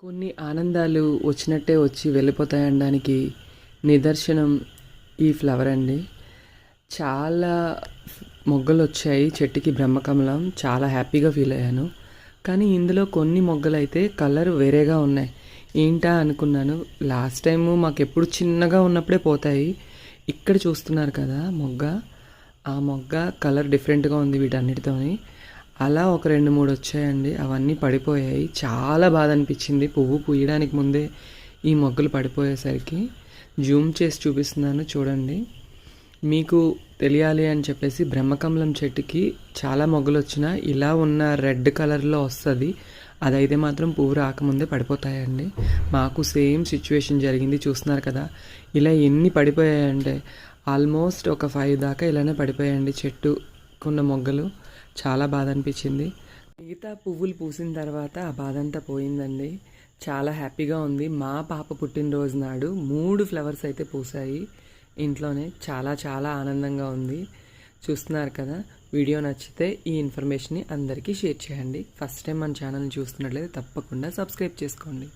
కొన్ని ఆనందాలు వచ్చినట్టే వచ్చి వెళ్ళిపోతాయనడానికి నిదర్శనం ఈ ఫ్లవర్ అండి. చాలా మొగ్గలు వచ్చాయి చెట్టుకి బ్రహ్మకమలం చాలా హ్యాపీగా ఫీల్ అయ్యాను. కానీ ఇందులో కొన్ని మొగ్గలు అయితే కలర్ వేరేగా ఉన్నాయి. ఏంటా అనుకున్నాను. లాస్ట్ టైము మాకు ఎప్పుడు చిన్నగా ఉన్నప్పుడే పోతాయి. ఇక్కడ చూస్తున్నారు కదా మొగ్గ. ఆ మొగ్గ కలర్ డిఫరెంట్గా ఉంది వీటన్నిటితోని. అలా ఒక రెండు మూడు వచ్చాయండి. అవన్నీ పడిపోయాయి. చాలా బాధ అనిపించింది. పువ్వు పూయడానికి ముందే ఈ మొగ్గలు పడిపోయేసరికి. జూమ్ చేసి చూపిస్తున్నాను చూడండి. మీకు తెలియాలి అని చెప్పేసి బ్రహ్మకమలం చెట్టుకి చాలా మొగ్గలు వచ్చినా ఇలా ఉన్న రెడ్ కలర్లో వస్తుంది. అదైతే మాత్రం పువ్వు రాకముందే పడిపోతాయండి. మాకు సేమ్ సిచ్యువేషన్ జరిగింది. చూస్తున్నారు కదా. ఇలా ఎన్ని పడిపోయాయంటే ఆల్మోస్ట్ ఒక ఫైవ్ దాకా ఇలానే పడిపోయాయండి చెట్టుకున్న మొగ్గలు. చాలా బాధ అనిపించింది మిగతా పువ్వులు పూసిన తర్వాత ఆ బాధ అంతా పోయిందండి. చాలా హ్యాపీగా ఉంది. మా పాప పుట్టినరోజు నాడు మూడు ఫ్లవర్స్ అయితే పూసాయి ఇంట్లోనే చాలా చాలా ఆనందంగా ఉంది. చూస్తున్నారు కదా వీడియో నచ్చితే ఈ ఇన్ఫర్మేషన్ని అందరికీ షేర్ చేయండి. ఫస్ట్ టైం మన ఛానల్ని చూస్తున్నట్లయితే తప్పకుండా సబ్స్క్రైబ్ చేసుకోండి.